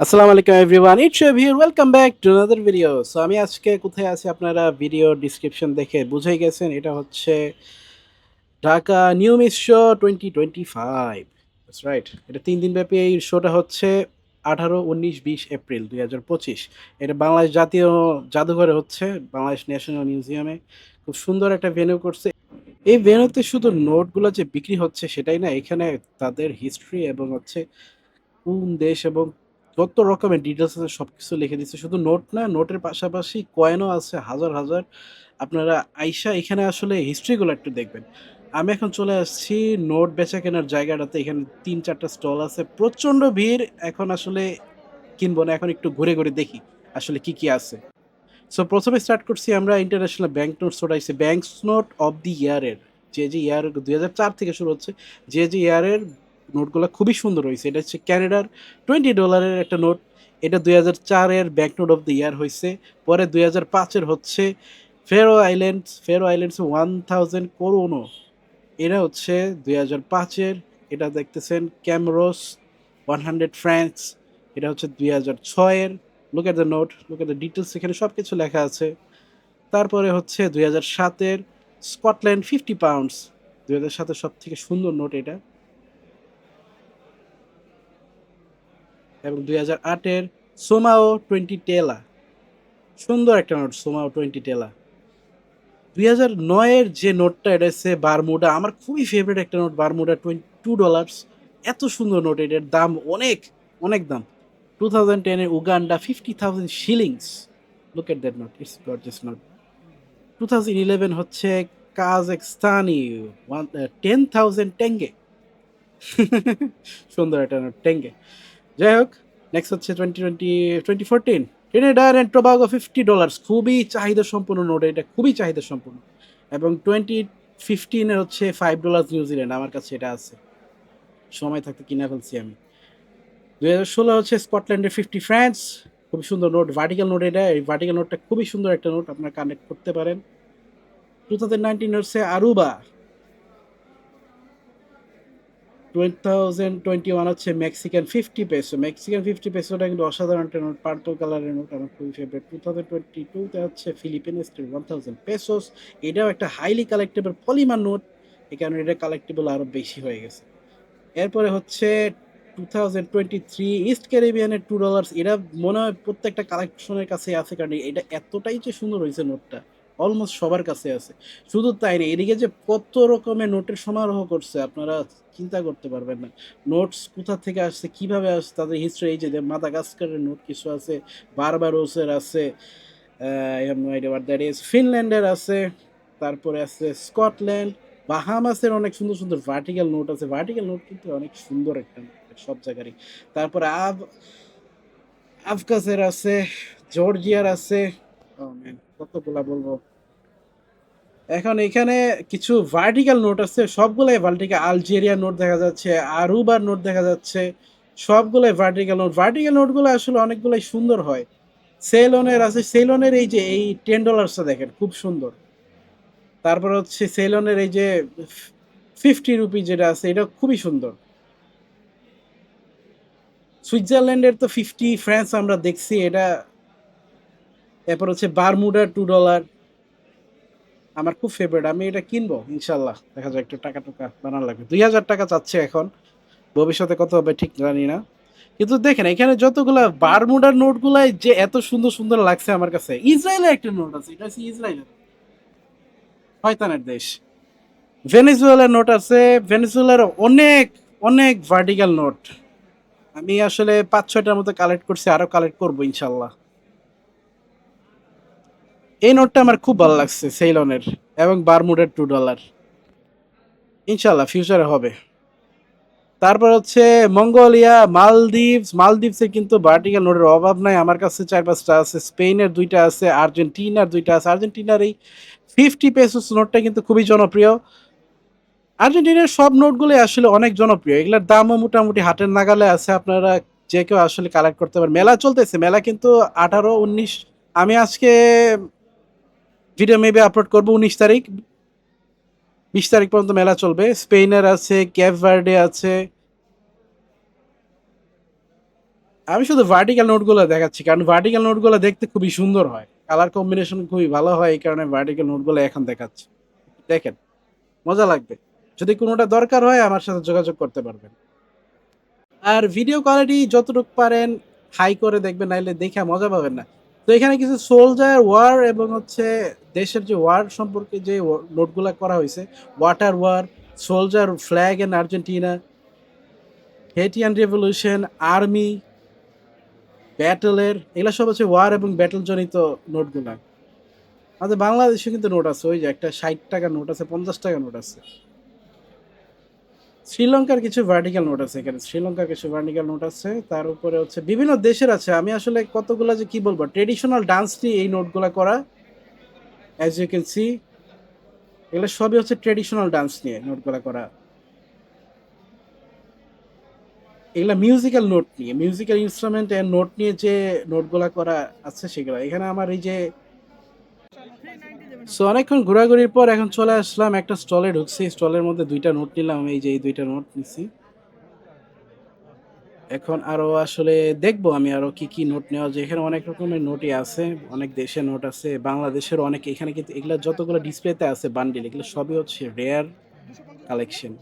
আসসালামু আলাইকুম everyone it's here welcome back to another video so আমি আজকে কোথায় আছি আপনারা? ভিডিও ডিসক্রিপশন দেখে বুঝেই গেছেন। এটা হচ্ছে Dhaka numis show twenty twenty five right এটা তিন দিন ব্যাপী এই শোটা হচ্ছে আঠারো, উনিশ, বিশ এপ্রিল দুই হাজার পঁচিশ। এটা বাংলাদেশ জাতীয় জাদুঘরে হচ্ছে, বাংলাদেশ ন্যাশনাল মিউজিয়ামে খুব সুন্দর একটা ভেন্যু করছে। এই ভেন্যুতে শুধু নোটগুলো যে বিক্রি হচ্ছে সেটাই না, এখানে তাদের হিস্ট্রি এবং হচ্ছে কোন দেশ এবং যত রকমের ডিটেলস আছে সব কিছু লিখে দিচ্ছে। শুধু নোট না নোটের পাশাপাশি কয়েনও আছে, হাজার হাজার। আপনারা আইসা এখানে আসলে হিস্ট্রিগুলো একটু দেখবেন। আমি এখন চলে আসছি নোট বেচা কেনার জায়গাটাতে। এখানে তিন, চারটা স্টল আছে। প্রচণ্ড ভিড়। এখন আসলে কিনবো না, এখন একটু ঘুরে ঘুরে দেখি আসলে কি কি আছে। সো প্রথমে স্টার্ট করছি আমরা ইন্টারন্যাশনাল ব্যাংক নোট আইসি ব্যাংক নোট অফ দি ইয়ারের যে যে ইয়ার দুই হাজার চার থেকে শুরু হচ্ছে, যে যে ইয়ারের নোটগুলো খুবই সুন্দর হয়েছে। এটা হচ্ছে ক্যানাডার টোয়েন্টি ডলারের একটা নোট। এটা দুই হাজার চারের নোট অফ দ্য ইয়ার হয়েছে। পরে দুই হাজার পাঁচের হচ্ছে ফেরো আইল্যান্ডস ফেরো আইল্যান্ডস ওয়ান থাউজেন্ড করোনো এটা হচ্ছে দুই হাজার পাঁচের। এটা দেখতেছেন ক্যামরোস ওয়ান হান্ড্রেড ফ্রান্স এটা হচ্ছে দুই হাজার ছয়ের। Look at the note look at the details এখানে সব কিছু লেখা আছে। তারপরে হচ্ছে দুই হাজার সাতের স্কটল্যান্ড ফিফটি পাউন্ডস দুই হাজার সাতের সব থেকে সুন্দর নোট এটা। এবং দুই হাজার আটের সোমাও টোয়েন্টি টেলা সুন্দর একটা নোট সোমাও টোয়েন্টি টেলা দুই হাজার নয়ের যে নোটটা, এটা হচ্ছে বারমুডা আমার খুবই ফেভারিট একটা note Bermuda twenty two dollars এত সুন্দর নোট, এটার দাম অনেক অনেক দাম। টু থাউজেন্ড টেনের Uganda fifty thousand shillings look at that note it's gorgeous note two thousand eleven হচ্ছে Kazakhstani one ten thousand tenge সুন্দর একটা নোট টেঙ্গে যাই হোক নেক্সট হচ্ছে twenty twenty twenty fourteen Trinidad and Tobago fifty dollars খুবই চাহিদা সম্পূর্ণ note, এটা খুবই চাহিদা সম্পূর্ণ এবং টোয়েন্টি ফিফটিনের হচ্ছে ফাইভ ডলার্স নিউজিল্যান্ড আমার কাছে এটা আছে। সময় থাকতে কিনে ফেলছি আমি। দু হাজার ষোলো হচ্ছে স্কটল্যান্ডের ফিফটি ফ্রান্স খুবই সুন্দর নোট ভার্টিক্যাল নোট এটা। এই ভার্টিক্যাল নোটটা খুবই সুন্দর একটা নোট, আপনারা কানেক্ট করতে পারেন। টু থাউজেন্ড নাইনটিন হচ্ছে Aruba twelve thousand twenty one হচ্ছে Mexican fifty peso Mexican fifty পেসোটা কিন্তু অসাধারণ একটা নোট। পার্পল কালারের নোট আমার খুবই ফেভারিট টু থাউজেন্ড টোয়েন্টি টুতে হচ্ছে ফিলিপিন্স ওয়ান থাউজেন্ড পেসোস এটাও একটা হাইলি কালেক্টেবল পলিমার নোট। এই কারণে এটা কালেক্টেবল আরও বেশি হয়ে গেছে। এরপরে হচ্ছে two thousand twenty three east ক্যারিবিয়ানের two dollars এটা মনে হয় প্রত্যেকটা কালেকশনের কাছে আছে। কারণ এটা এতটাই যে সুন্দর হয়েছে নোটটা। অলমোস্ট সবার কাছে আছে। শুধু তাই না, এদিকে যে কত রকমের নোটের সমারোহ করছে, আপনারা চিন্তা করতে পারবেন না। নোটস কোথা থেকে আসছে, কীভাবে আসছে, তাদের হিস্ট্রি এই যে মাদাগাস্কারের নোট কিছু আছে, বারবারোসের আছে ইজ ফিনল্যান্ডের আছে, তারপরে আছে স্কটল্যান্ড, বাহামাসের অনেক সুন্দর সুন্দর ভার্টিক্যাল নোট আছে। ভার্টিক্যাল নোট কিন্তু অনেক সুন্দর একটা সব জায়গারই। তারপরে আব আফগাসের আছে, জর্জিয়ার আছে Oh কতগুলা বলব? এখন এখানে কিছু ভার্টিক্যাল নোট আছে, সবগুলাই ভার্টিক্যাল আলজেরিয়া নোট দেখা যাচ্ছে, আরুবার নোট দেখা যাচ্ছে, সবগুলাই ভার্টিক্যাল নোট ভার্টিক্যাল নোটগুলো আসলে অনেকগুলোই সুন্দর হয়। সেলনের আছে সেলনের এই যে, এই টেন ডলার্সটা দেখেন, খুব সুন্দর। তারপর হচ্ছে সেলনের এই যে ফিফটি রুপি যেটা আছে, এটা খুবই সুন্দর। সুইজারল্যান্ডের তো ফিফটি ফ্রান্স আমরা দেখছি, এটা, এরপর হচ্ছে বারমুডা টু ডলার আমার খুব ফেভারিট আমি এটা কিনবো, ইনশাল্লাহ। দেখা যায় একটু টাকা টুকা বানানো লাগবে। দুই হাজার টাকা চাচ্ছে এখন। ভবিষ্যতে কত হবে ঠিক জানি না। কিন্তু দেখেন, এখানে যতগুলা বারমুডার নোটগুলাই যে এত সুন্দর সুন্দর লাগছে আমার কাছে ইসরায়েলের একটা নোট আছে, এটা হচ্ছে ইসরায়েলের শয়তানের দেশ। ভেনেজুয়েলার নোট আছে ভেনেজুয়েলার অনেক অনেক ভার্টিক্যাল নোট আমি আসলে পাঁচ ছয়টার মতো কালেক্ট করছি, আরও কালেক্ট করব, ইনশাল্লাহ। এই নোটটা আমার খুব ভালো লাগছে সেইলনের এবং বারমুডের টু ডলার ইনশাল্লাহ ফিউচারে হবে। তারপর হচ্ছে মঙ্গোলিয়া, মালদ্বীপস, মালদ্বীপসে কিন্তু ভার্টিক্যাল নোটের অভাব নাই। আমার কাছে চার পাঁচটা আছে স্পেনের দুইটা আছে আর্জেন্টিনার দুইটা আছে। আর্জেন্টিনার এই ফিফটি পেসোস নোটটা কিন্তু খুবই জনপ্রিয়। আর্জেন্টিনার সব নোটগুলোই আসলে অনেক জনপ্রিয়। এগুলোর দামও মোটামুটি হাটের নাগালে আছে। আপনারা যে কেউ আসলে কালেক্ট করতে পারেন। মেলা চলতেছে। মেলা কিন্তু আঠারো, উনিশ, আমি আজকে ভিডিও মেবি আপলোড করব উনিশ তারিখ। বিশ তারিখ পর্যন্ত মেলা চলবে। স্পেনের আছে ক্যাপ ভার্ডে আছে। আমি শুধু ভার্টিক্যাল নোটগুলো দেখাচ্ছি, কারণ ভার্টিক্যাল নোটগুলো দেখতে খুবই সুন্দর হয়। কালার কম্বিনেশন খুবই ভালো হয়, এই কারণে ভার্টিক্যাল নোটগুলো এখন দেখাচ্ছি। দেখেন, মজা লাগবে। যদি কোনোটা দরকার হয়, আমার সাথে যোগাযোগ করতে পারবেন। আর ভিডিও কোয়ালিটি যতটুকু পারেন হাই করে দেখবেন, নাইলে দেখে মজা পাবেন না। তো এখানে কিছু সোলজার ওয়ার এবং হচ্ছে দেশের যে ওয়ার সম্পর্কে যে নোটগুলো করা হয়েছে water war soldier flag in Argentina Haitian revolution army ব্যাটলের এগুলো সব হচ্ছে ওয়ার এবং ব্যাটেল জনিত নোটগুলা আমাদের বাংলাদেশে কিন্তু নোট আছে, ওই যে একটা ষাট টাকা নোট আছে, পঞ্চাশ টাকা নোট আছে। শ্রীলঙ্কার কিছু ভার্টিক্যাল নোট আছে এখানে। শ্রীলঙ্কার কিছু ভার্টিক্যাল নোট আছে। তার উপরে হচ্ছে বিভিন্ন দেশের আছে। আমি আসলে কতগুলা যে কি বলব ট্রেডিশনাল ডান্স নিয়ে এই নোটগুলো করা অ্যাজ ইউ ক্যান সি এগুলো সবই হচ্ছে ট্রেডিশনাল ডান্স নিয়ে নোটগুলা করা। এগুলা মিউজিক্যাল নোট নিয়ে মিউজিক্যাল ইনস্ট্রুমেন্ট নোট নিয়ে যে নোটগুলা করা আছে সেগুলো। এখানে আমার এই যে সো অনেকক্ষণ ঘোরাঘুরির পর এখন চলে আসলাম একটা স্টলে ঢুকছি। স্টলের মধ্যে দুইটা নোট নিলাম, এই যে এই দুইটা নোট নিছি। এখন আরও আসলে দেখব আমি আরও কি কি নোট নেওয়া যায়। এখানে অনেক রকমের নোটই আছে, অনেক দেশের নোট আছে, বাংলাদেশের অনেক। এখানে কিন্তু এগুলো যতগুলো ডিসপ্লেতে আছে বান্ডিল এগুলো সবই হচ্ছে রেয়ার কালেকশন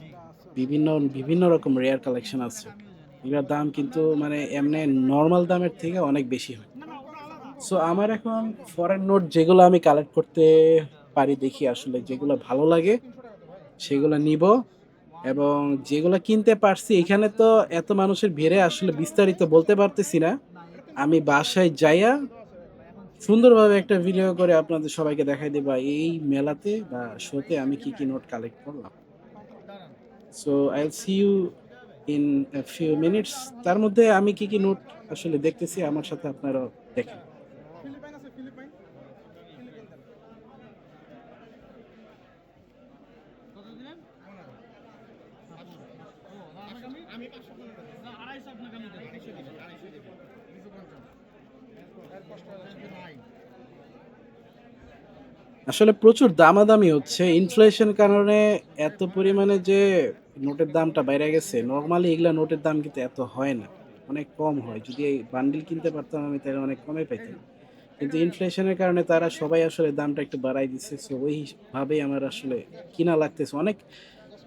বিভিন্ন বিভিন্ন রকম রেয়ার কালেকশন আছে। এগুলোর দাম কিন্তু মানে এমনি নর্মাল দামের থেকে অনেক বেশি হয়। সো আমার এখন ফরেন নোট যেগুলো আমি কালেক্ট করতে পারি দেখি আসলে যেগুলো ভালো লাগে, সেগুলো নিব এবং যেগুলো কিনতে পারছি, এখানে তো এত মানুষের ভিড়ে আসলে বিস্তারিত বলতে পারতেছি না। আমি বাসায় যাইয়া সুন্দরভাবে একটা ভিডিও করে আপনাদের সবাইকে দেখাই দেবা এই মেলাতে বা শোতে আমি কি কি নোট কালেক্ট করলাম। So I see you in few minutes তার মধ্যে আমি কি কি নোট আসলে দেখতেছি, আমার সাথে আপনারা দেখেন ফিলিপাইন আছে ফিলিপাইন কত দিলেন আমি পাঁচশো না আড়াইশো আপনাকে আমি দেবো আড়াইশো দিবেন আড়াইশো দিবেন দুশো পঞ্চাশ এর কষ্ট নাই আসলে প্রচুর দামাদামি হচ্ছে। ইনফ্লেশন কারণে এত পরিমাণে যে নোটের দামটা বাইরে গেছে নর্মালি এগুলা নোটের দাম কিন্তু এত হয় না। অনেক কম হয়। যদি এই বান্ডিল কিনতে পারতাম আমি তাহলে অনেক কমে পাইতাম। কিন্তু ইনফ্লেশনের কারণে তারা সবাই আসলে দামটা একটু বাড়াই দিচ্ছে সো ওইভাবেই আমার আসলে কিনা লাগতেছে। অনেক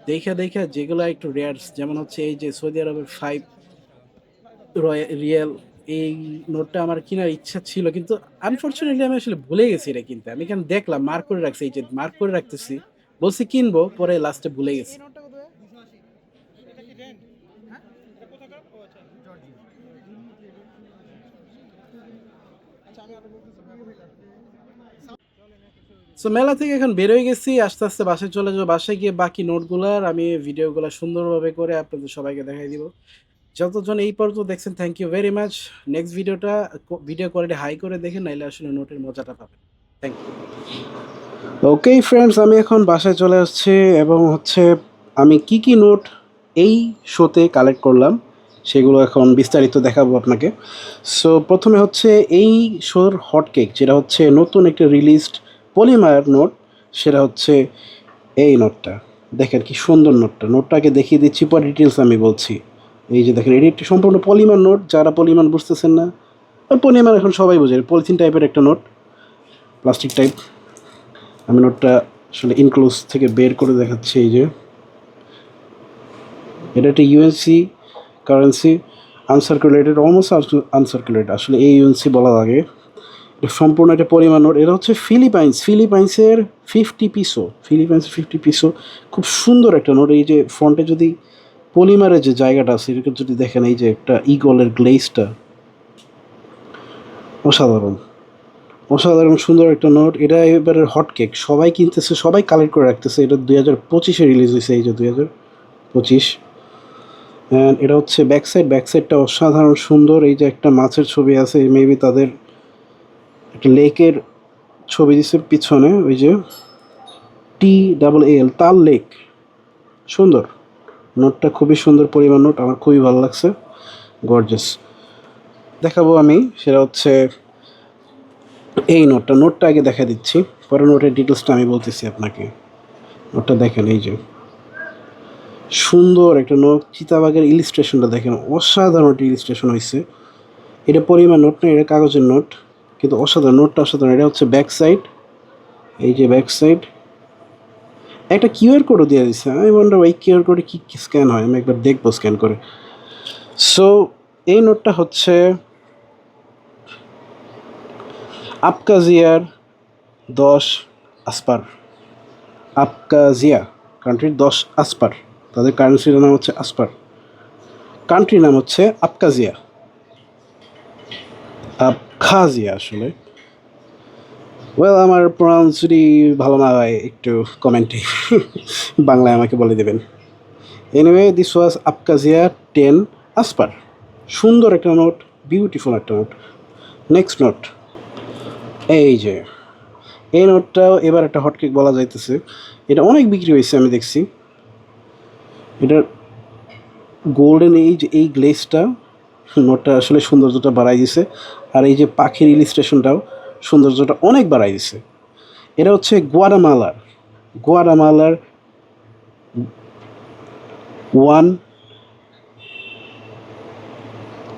দেখা দেখা যেগুলো একটু রেয়ার যেমন হচ্ছে এই যে সৌদি আরবের ফাইভ রিয়েল এই নোটটা আমার কেনার ইচ্ছা ছিল কিন্তু আনফরচুনেটলি আমি আসলে ভুলে গেছি এটা কিনতে। আমি এখানে দেখলাম মার্ক করে রাখছি এই যে মার্ক করে রাখতেছি বলছি কিনবো পরে লাস্টে ভুলে গেছি। রেন্ট হ্যাঁ? আচ্ছা আচ্ছা সো মেলা থেকে এখন বেরোয় গেছি আস্তে আস্তে বাসায় চলে যাব। বাসায় গিয়ে বাকি নোটগুলার আমি ভিডিওগুলো সুন্দরভাবে করে আপনাদের সবাইকে দেখাই দিব। যতজন এই পর্যন্ত দেখছেন thank you very much next ভিডিওটা ভিডিও কোয়ালিটি হাই করে দেখেন নাইলে আসলে নোটের মজাটা পাবেন। থ্যাংক ইউ ওকেই ফ্রেন্ডস আমি এখন বাসায় চলে আসছি এবং হচ্ছে আমি কি কি নোট এই শোতে কালেক্ট করলাম, সেগুলো এখন বিস্তারিত দেখাবো আপনাকে। সো প্রথমে হচ্ছে এই শোর হট কেক যেটা হচ্ছে নতুন একটা রিলিজড পলিমার নোট সেটা হচ্ছে এই নোটটা দেখেন কি সুন্দর নোটটা নোটটাকে দেখিয়ে দিচ্ছি, পর ডিটেলস আমি বলছি। এই যে দেখেন, এটি একটি সম্পূর্ণ পলিমার নোট, যারা পলিমার বুঝতেছেন না পলিমার এখন সবাই বোঝে পলিথিন টাইপের একটা নোট প্লাস্টিক টাইপ আমি নোটটা আসলে ইনক্লোজ থেকে বের করে দেখাচ্ছি, এই যে। এটা একটা UNC currency uncirculated almost uncirculated আসলে এই ইউএনসি বলা লাগে। এটা সম্পূর্ণ একটা পরিমাণ নোট, এটা হচ্ছে ফিলিপাইন্স ফিলিপাইন্সের ফিফটি পিসো ফিলিপাইন্সের ফিফটি পিসো খুব সুন্দর একটা নোট, এই যে ফ্রন্টে যদি পলিমারের যে জায়গাটা আছে এটাকে যদি দেখেন, এই যে একটা ইগলের গ্লেজটা অসাধারণ। অসাধারণ, সুন্দর একটা নোট। এটা এবারে হট কেক সবাই কিনতেছে, সবাই কালেক্ট করে রাখতেছে। এটা দুই হাজার পঁচিশে রিলিজ হয়েছে, এই যে দুই হাজার পঁচিশ। এটা হচ্ছে ব্যাক সাইড ব্যাক সাইডটা অসাধারণ, সুন্দর। এই যে একটা মাছের ছবি আছে মেবি তাদের একটা লেকের ছবি দিচ্ছে পিছনে, ওই যে টি ডাবল এল তাল লেক। সুন্দর। নোটটা খুবই সুন্দর পরিমাণ নোট, আমার খুবই ভালো লাগছে। গর্জেস দেখাবো আমি, সেটা হচ্ছে এই নোটটা। নোটটা আগে দেখা দিচ্ছি, পরে নোটের ডিটেলসটা আমি বলতেছি আপনাকে। নোটটা দেখেন, এই যে। সুন্দর একটা নোট চিতাবাগের ইলিস্ট্রেশনটা দেখেন, অসাধারণ একটা ইলিস্ট্রেশন হয়েছে। এটা পরিমাণ নোট না, এটা কাগজের নোট, কিন্তু অসাধারণ, নোটটা অসাধারণ। এটা হচ্ছে ব্যাক সাইড এই যে ব্যাক সাইড একটা কিউআর কোডও দিয়ে দিচ্ছে আমি বললাম এই কিউআর কোডে কী কী স্ক্যান হয়? আমি একবার দেখব স্ক্যান করে। সো এই নোটটা হচ্ছে আপকাজিয়ার দশ আসপার। আপকাজিয়া কান্ট্রির দশ আসপার। তাদের কারেন্সির নাম হচ্ছে আসপার। কান্ট্রির নাম হচ্ছে আপকাজিয়া আবখাজিয়া আসলে। ওয়েল আমার প্রনাউন্স যদি ভালো না হয়, একটু কমেন্টে বাংলায় আমাকে বলে দেবেন। Anyway this was Abkhazia ten আসপার সুন্দর একটা নোট বিউটিফুল একটা নোট নেক্সট নোট এই যে, এই নোটটাও এবার একটা হটকেক বলা যাইতেছে। এটা অনেক বিক্রি হয়েছে, আমি দেখছি। এটার গোল্ডেন এই যে এই গ্লেসটা নোটটা আসলে সৌন্দর্যটা বাড়াই দিছে। আর এই যে পাখির ইলিস্ট্রেশনটাও সৌন্দর্যটা অনেক বাড়াই দিছে। এটা হচ্ছে গোয়ারামালার। গোয়ারামালার ওয়ান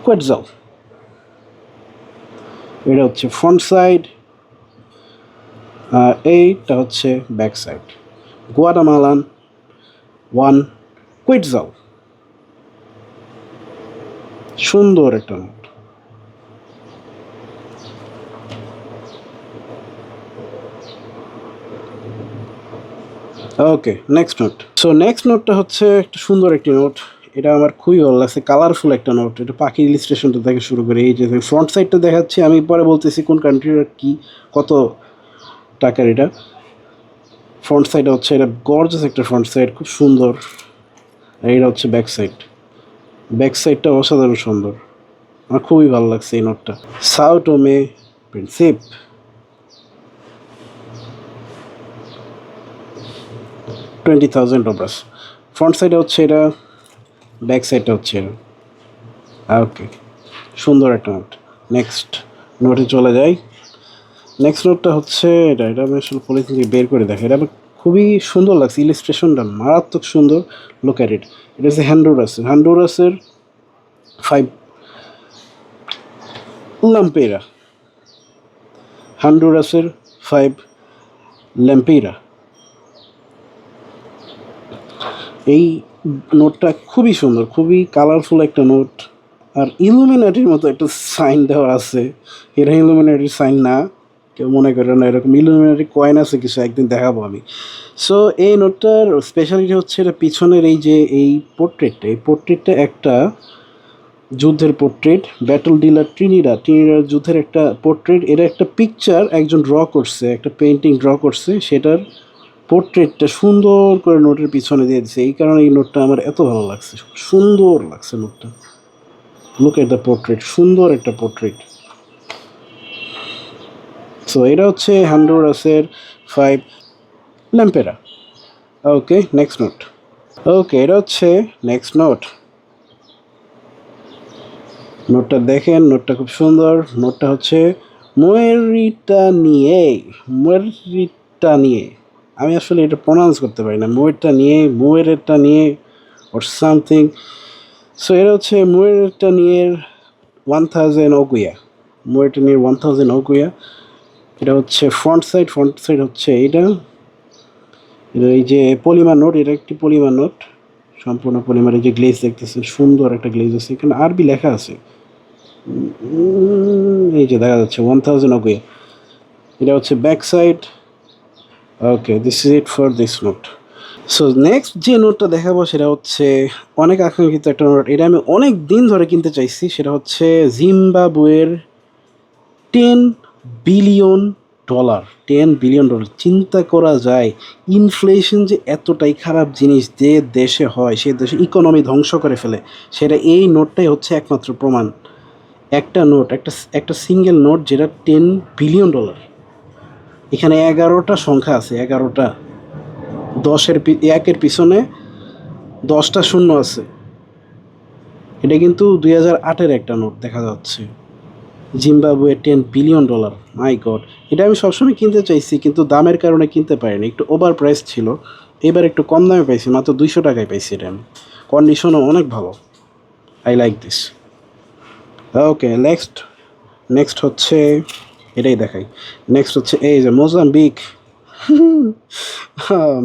কোয়েটজাল। এটা হচ্ছে ফ্রন্ট সাইড এইটা হচ্ছে back side. Guatemalan one quetzal সুন্দর একটা note okay next note so next নোটটা হচ্ছে একটা সুন্দর একটি নোট এটা আমার খুবই ভালো লাগছে কালারফুল একটা নোট এটা পাখি ইলিস্ট্রেশনটা থেকে শুরু করে এই যে ফ্রন্ট সাইডটা দেখাচ্ছি, আমি পরে বলতেছি কোন কান্ট্রির কি, কত টাকার এটা। ফ্রন্ট সাইড হচ্ছে এটা গর্জাস একটা ফ্রন্ট সাইড খুব সুন্দর। আর এটা হচ্ছে ব্যাক সাইড ব্যাক সাইডটা অসাধারণ সুন্দর। আমার খুবই ভালো লাগছে এই নোটটা Sao Tome Principe twenty thousand dobras front সাইডে হচ্ছে এটা ব্যাক সাইডটা হচ্ছে এটা। ওকে সুন্দর একটা নোট নেক্সট নোটে চলে যাই। নেক্সট নোটটা হচ্ছে এটা। এটা আমি আসলে পলিথিন থেকে বের করে দেখে এটা খুবই সুন্দর লাগছে। ইলিস্ট্রেশনটা মারাত্মক সুন্দর। লুক অ্যাট ইট এটা হচ্ছে হ্যান্ডোরাসের হ্যান্ডোরাসের ফাইভ লাম্পেরা হ্যান্ডোরাসের ফাইভ ল্যাম্পেরা এই নোটটা খুবই সুন্দর, খুবই কালারফুল একটা নোট আর ইলুমিনাটির মতো একটা সাইন দেওয়া আছে। এটা ইলুমিনাটির সাইন না। কেউ মনে করে না এরকম ইলুমিনারি কয়েন আছে, কিছু একদিন দেখাবো আমি। সো এই নোটটার স্পেশালিটি হচ্ছে এটা পিছনের এই যে, এই পোর্ট্রেটটা এই পোর্ট্রেটটা একটা যুদ্ধের পোর্ট্রেট ব্যাটল ডিলার ট্রিনিডা ট্রিনিডার যুদ্ধের একটা পোর্ট্রেট এটা একটা পিকচার একজন ড্র করছে, একটা পেন্টিং ড্র করছে। সেটার পোর্ট্রেটটা সুন্দর করে নোটের পিছনে দিয়ে দিছে। এই কারণে এই নোটটা আমার এত ভালো লাগছে। সুন্দর লাগছে নোটটা। লুক এট দ্য পোর্ট্রেট সুন্দর একটা পোর্ট্রেট সো এটা হচ্ছে হ্যান্ডোরাসের five lempira. Okay next note okay এটা হচ্ছে নেক্সট নোট নোটটা দেখেন নোটটা খুব সুন্দর। নোটটা হচ্ছে, মোয়েরিটা নিয়ে মোয়েরিটা নিয়ে। আমি আসলে এটা প্রনাউন্স করতে পারি না। মোয়েরটা নিয়ে, মোয়েরেরটা নিয়ে ওর সামথিং সো এটা হচ্ছে মোয়েরটা নিয়ে ওয়ান থাউজেন্ড ওগুয়া মোয়েরটা নিয়ে ওয়ান থাউজেন্ড ওগুয়া এটা হচ্ছে ফ্রন্ট সাইড ফ্রন্ট সাইড হচ্ছে এটা এই যে পলিমার নোট, এটা একটি পলিমার নোট। সম্পূর্ণ পলিমার এই যে গ্লেজ দেখতেছেন, সুন্দর একটা গ্লেজ আছে। এখানে আরবি লেখা আছে। এই যে দেখা যাচ্ছে ওয়ান থাউজেন্ড ওগুয়া এটা হচ্ছে back side okay this is it for this note so next যে নোটটা দেখাবো সেটা হচ্ছে অনেক আকাঙ্ক্ষিত একটা নোট এটা আমি অনেক দিন ধরে কিনতে চাইছি, সেটা হচ্ছে জিম্বাবুয়ের ten billion dollar ten billion dollar চিন্তা করা যায় ইনফ্লেশন যে এতটাই খারাপ জিনিস যে দেশে হয়, সে দেশে ইকোনমি ধ্বংস করে ফেলে, সেটা এই নোটটাই হচ্ছে একমাত্র প্রমাণ। একটা নোট একটা একটা সিঙ্গেল নোট যেটা টেন বিলিয়ন ডলার এখানে এগারোটা সংখ্যা আছে, এগারোটা। দশের একের পিছনে দশটা শূন্য আছে। এটা কিন্তু দুই হাজার আটের একটা নোট দেখা যাচ্ছে। Zimbabwe ten billion dollar, my God. এটা আমি সবসময় কিনতে চাইছি, কিন্তু দামের কারণে কিনতে পারিনি। একটু ওভার প্রাইস ছিল, এবার একটু কম দামে পাইছি, মাত্র দুইশো টাকায় পাইছি এটা আমি। কন্ডিশনও অনেক ভালো। I like this. Okay, next next হচ্ছে এটাই দেখাই। নেক্সট হচ্ছে, এই যে মোজাম্বিক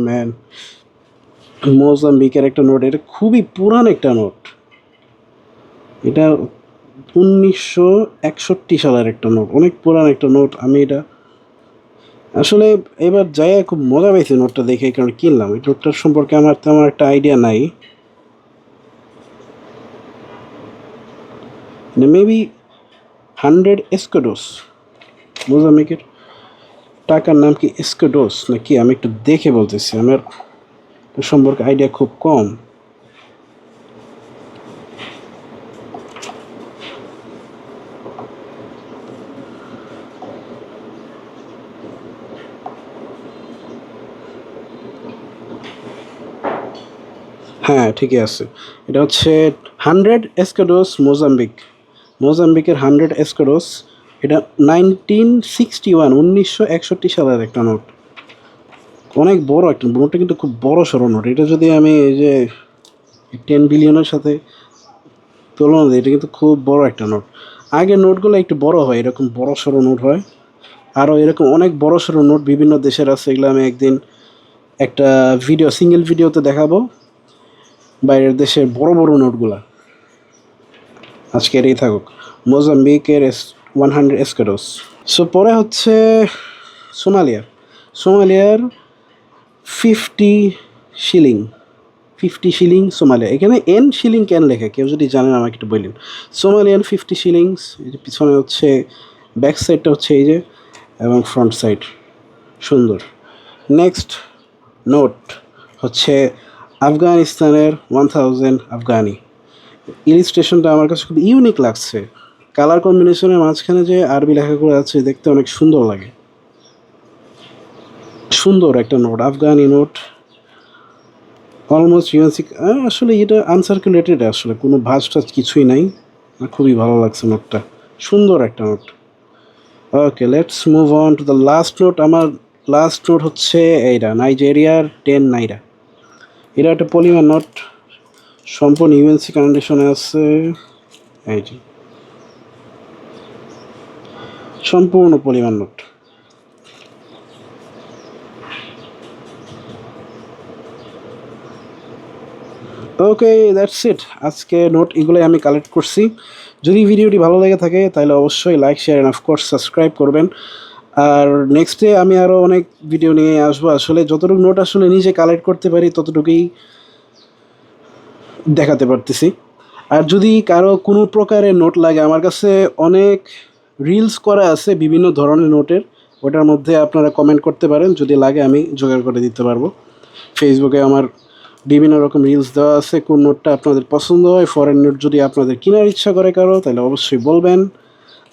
ম্যান মোজাম্বিকের একটা নোট এটা খুবই পুরান একটা নোট এটা উনিশশো একষট্টি সালের একটা নোট অনেক পুরান একটা নোট আমি এটা আসলে এবার যাই খুব মজা পেয়েছি নোটটা দেখে কারণ কিনলাম। এই নোটটার সম্পর্কে আমার তেমন একটা আইডিয়া নাই। মেবি হান্ড্রেড এসকোডোস মোজাম্বিকের টাকার নাম কি এসকোডোস? নাকি আমি একটু দেখে বলতেছি, আমার সম্পর্কে আইডিয়া খুব কম। হ্যাঁ ঠিকই আছে। এটা হচ্ছে হান্ড্রেড এসকোডোস মোজাম্বিক। মোজাম্বিকের হান্ড্রেড এসকোডোস এটা নাইনটিন সিক্সটি ওয়ান উনিশশো একষট্টি সালের একটা নোট। অনেক বড় একটা নোটটা কিন্তু খুব বড় সড়ো নোট। এটা যদি আমি এই যে টেন বিলিয়নের সাথে তুলনা দিই, এটা কিন্তু খুব বড় একটা নোট। আগের নোটগুলো একটু বড় হয়, এরকম বড় সড়ো নোট হয়। আরও এরকম অনেক বড় সড়ো নোট বিভিন্ন দেশের আছে, এগুলো আমি একদিন একটা ভিডিও সিঙ্গেল ভিডিওতে দেখাবো। বাইরের দেশের বড় বড় নোটগুলা। আজকের এই থাকুক। মোজাম্বিকের ওয়ান হান্ড্রেড এসকাডোস সো পরে হচ্ছে সোমালিয়ার সোমালিয়ার fifty shilling fifty shilling Somalia এখানে এন শিলিং কেন লেখে? কেউ যদি জানেন আমাকে একটু বললেন সোমালিয়ান ফিফটি শিলিংস পিছনে হচ্ছে ব্যাক সাইডটা হচ্ছে এই যে, এবং ফ্রন্ট সাইড সুন্দর। নেক্সট নোট হচ্ছে আফগানিস্তানের ওয়ান থাউজেন্ড আফগানি। ইলিস্ট্রেশনটা আমার কাছে খুব ইউনিক লাগছে। কালার কম্বিনেশনের মাঝখানে যে আরবি লেখাগুলো আছে, দেখতে অনেক সুন্দর লাগে। সুন্দর একটা note, Afghani note. Almost UNC আসলে এটা আনসার্কুলেটেড আসলে, কোনো ভাজ টাজ কিছুই নাই। খুবই ভালো লাগছে নোটটা। সুন্দর একটা note. Okay let's move on to the last note আমার লাস্ট নোট হচ্ছে এইটা নাইজেরিয়ার টেন নাইরা এটা একটা পলিমার নোট। সম্পূর্ণ ইউএনসি কন্ডিশনে আছে। এই যে। সম্পূর্ণ পরিমাণ নোট। ওকে দ্যাটস ইট আজকে নোট এগুলোই আমি কালেক্ট করছি। যদি ভিডিওটি ভালো লেগে থাকে, তাহলে অবশ্যই like share and of course subscribe করবেন। আর নেক্সটে আমি আরও অনেক ভিডিও নিয়ে আসব। আসলে যতটুকু নোট আসলে নিজে কালেক্ট করতে পারি, ততটুকুই দেখাতে পারতেছি। আর যদি কারও কোনো প্রকারের নোট লাগে, আমার কাছে অনেক রিলস করা আছে বিভিন্ন ধরনের নোটের, ওটার মধ্যে আপনারা কমেন্ট করতে পারেন, যদি লাগে আমি জোগাড় করে দিতে পারব। ফেসবুকে আমার বিভিন্ন রকম রিলস দেওয়া আছে, কোন নোটটা আপনাদের পছন্দ হয় ফরেন নোট যদি আপনাদের কেনার ইচ্ছা করে কারও, তাহলে অবশ্যই বলবেন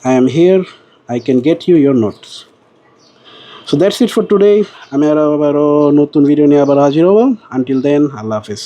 I am here I can get you your notes so that's it for today আমি আরও আবারও নতুন ভিডিও নিয়ে আবার হাজির হব। আনটিল দেন আল্লাহ হাফিজ।